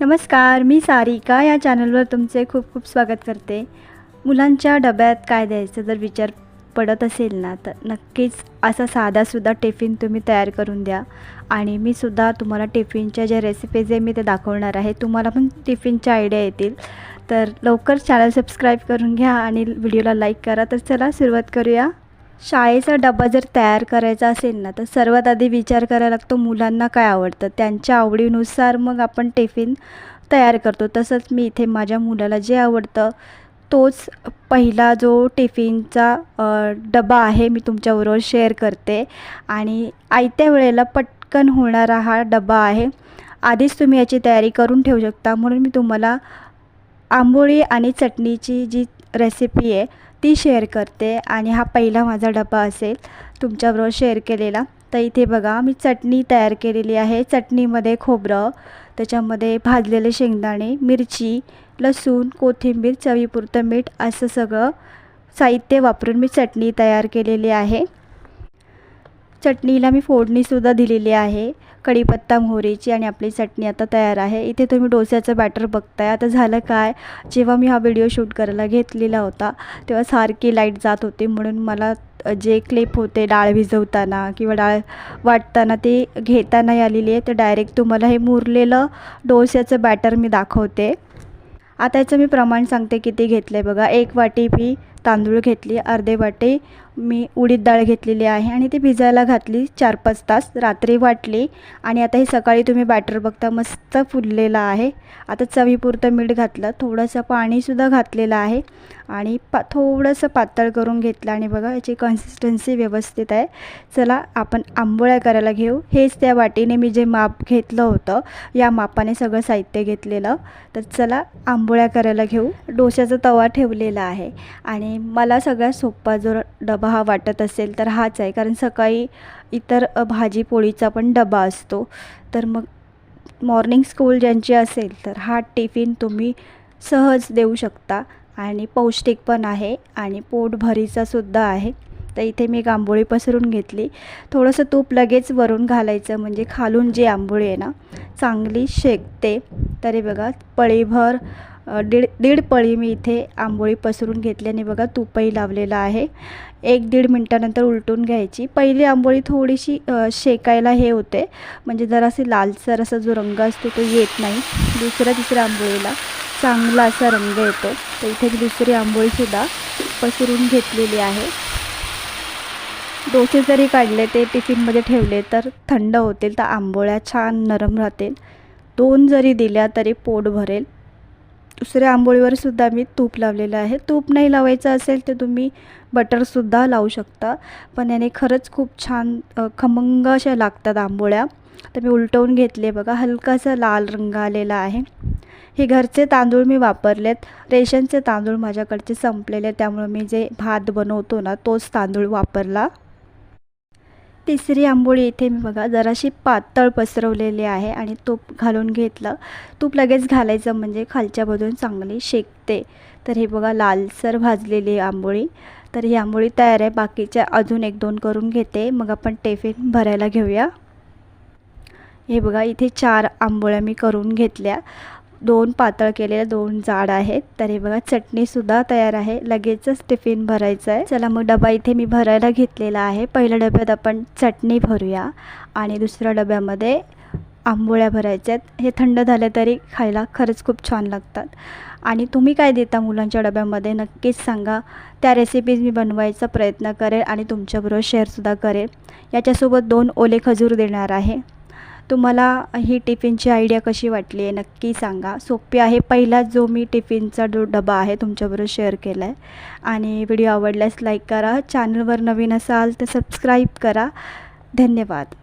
नमस्कार मी सारिका. या चॅनलवर तुमचे खूप खूप स्वागत करते. मुलांच्या डब्यात काय द्यायचं जर विचार पडत असेल ना तर नक्कीच असा साधासुद्धा टिफिन तुम्ही तयार करून द्या. आणि मी सुद्धा तुम्हाला टिफिनच्या ज्या रेसिपीज आहे मी ते दाखवणार आहे तुम्हाला पण टिफिनच्या आयडिया येतील. तर लवकर चॅनल सबस्क्राईब करून घ्या आणि व्हिडिओला लाईक करा. तर चला सुरुवात करूया. शाळेचा डबा जर तयार करायचा असेल ना तर सर्वात आधी विचार करायला लागतो मुलांना काय आवडतं. त्यांच्या आवडीनुसार मग आपण टिफिन तयार करतो. तसंच मी इथे माझ्या मुलाला जे आवडतं तोच पहिला जो टिफिनचा डबा आहे मी तुमच्याबरोबर शेअर करते. आणि आयत्या वेळेला पटकन होणारा हा डबा आहे. आधीच तुम्ही याची तयारी करून ठेवू शकता. म्हणून मी तुम्हाला आंबोळी आणि चटणीची जी रेसिपी आहे ती शेअर करते आणि हा पहिला माझा डबा असेल तुमच्याबरोबर शेअर केलेला. तर इथे बघा मी चटणी तयार केलेली आहे. चटणीमध्ये खोबरं त्याच्यामध्ये भाजलेले शेंगदाणे मिरची लसूण कोथिंबीर चवीपुरतं मीठ असं सगळं साहित्य वापरून मी चटणी तयार केलेली आहे. चटणीला मी फोडणीसुद्धा दिलेली आहे. कढीपत्ता मोहरीची आणि आपली चटणी आता तयार आहे. इथे तुम्ही डोस्याचं बॅटर बघताय. आता झालं काय? जेव्हा मी हा व्हिडिओ शूट करायला घेतलेला होता तेव्हा सारखी लाइट जात होती. म्हणून मला जे क्लिप होते डाळ भिजवताना किंवा डाळ वाटताना ते घेता नाही आलेली आहे. तर डायरेक्ट तुम्हाला हे मुरलेलं डोस्याचं बॅटर मी दाखवते. आता याचं मी प्रमाण सांगते किती घेतलं आहे बघा. एक वाटी मी तांदूळ घेतली अर्धे वाटी मी उडीद डाळ घेतलेली आहे आणि ती भिजायला घातली चार पाच तास. रात्री वाटली आणि आता हे सकाळी तुम्ही बॅटर बघता मस्त फुललेलं आहे. आता चवीपुरतं मीठ घातलं थोडंसं पाणीसुद्धा घातलेलं आहे आणि पा थोडंसं पातळ करून घेतलं आणि बघा याची कन्सिस्टन्सी व्यवस्थित आहे. चला आपण आंबोळ्या करायला घेऊ. हेच त्या वाटीने मी जे माप घेतलं होतं या मापाने सगळं साहित्य घेतलेलं. तर चला आंबोळ्या करायला घेऊ. डोश्याचा तवा ठेवलेला आहे आणि मला सगळ्यात सोपा जो डबा हा वाटत असेल तर हाच आहे. कारण सकाळी इतर भाजी पोळीचा पण डबा असतो. तर मग मॉर्निंग स्कूल ज्यांची असेल तर हा टिफिन तुम्ही सहज देऊ शकता. आणि पौष्टिक पण आहे आणि पोटभरीचासुद्धा आहे. तर इथे मी एक आंबोळी पसरून घेतली. थोडंसं तूप लगेच वरून घालायचं. म्हणजे खालून जी आंबोळी आहे ना चांगली शेकते. तरी बघा पळीभर दीड दीड पळी मी इथे आंबोळी पसरून घेतली आणि बघा तुपही लावलेलं आहे. एक दीड मिनटानंतर उलटून घ्यायची. पहिली आंबोळी थोडीशी शेकायला हे होते. म्हणजे जराशी लालसर असा जो रंग असतो तो येत नाही. दुसऱ्या तिसऱ्या आंबोळीला चांगला असा रंग येतो. तर इथे दुसरी आंबोळीसुद्धा पसरून घेतलेली आहे. डोसे जरी काढले ते टिफिनमध्ये ठेवले तर थंड होतील. तर आंबोळ्या छान नरम राहतील. दोन जरी दिल्या तरी पोट भरेल. दुसऱ्या आंबोळीवर सुद्धा मी तूप लावलेलं आहे. तूप नाही लावायचं असेल तर तुम्ही बटरसुद्धा लावू शकता. पण याने खरंच खूप छान खमंग अशा लागतात आंबोळ्या. तर मी उलटवून घेतले बघा हलकासा लाल रंग आलेला आहे. हे घरचे तांदूळ मी वापरलेत. रेशनचे तांदूळ माझ्याकडचे संपलेले त्यामुळे मी जे भात बनवतो ना तोच तांदूळ वापरला. तिसरी आंबोळी इथे मी बघा जराशी पातळ पसरवलेली आहे आणि तूप घालून घेतलं. तूप लगेच घालायचं म्हणजे खालच्या बाजून चांगली शेकते. तर हे बघा लालसर भाजलेली आहे आंबोळी. तर ही आंबोळी तयार आहे. बाकीच्या अजून एक दोन करून घेते. मग आपण टिफिन भरायला घेऊया. हे बघा इथे चार आंबोळ्या मी करून घेतल्या. दोन पातळ केलेले दोन जाड आहेत. तर हे बघा चटणीसुद्धा तयार आहे. लगेचच टिफिन भरायचं आहे. चला मग डबा इथे मी भरायला घेतलेला आहे. पहिल्या डब्यात आपण चटणी भरूया आणि दुसऱ्या डब्यामध्ये आंबोळ्या भरायच्या आहेत. हे थंड झाले तरी खायला खरंच खूप छान लागतात. आणि तुम्ही काय देता मुलांच्या डब्यामध्ये नक्कीच सांगा. त्या रेसिपीज मी बनवायचा प्रयत्न करेल आणि तुमच्याबरोबर शेअरसुद्धा करेल. याच्यासोबत दोन ओले खजूर देणार आहे. तुम्हाला ही टिफिनची आयडिया कशी वाटली आहे नक्की सांगा. सोपी आहे. पहिला जो मी टिफिनचा जो डबा आहे तुमच्याबरोबर शेअर केला आहे आणि व्हिडिओ आवडल्यास लाईक करा. चॅनलवर नवीन असाल तर सबस्क्राईब करा. धन्यवाद.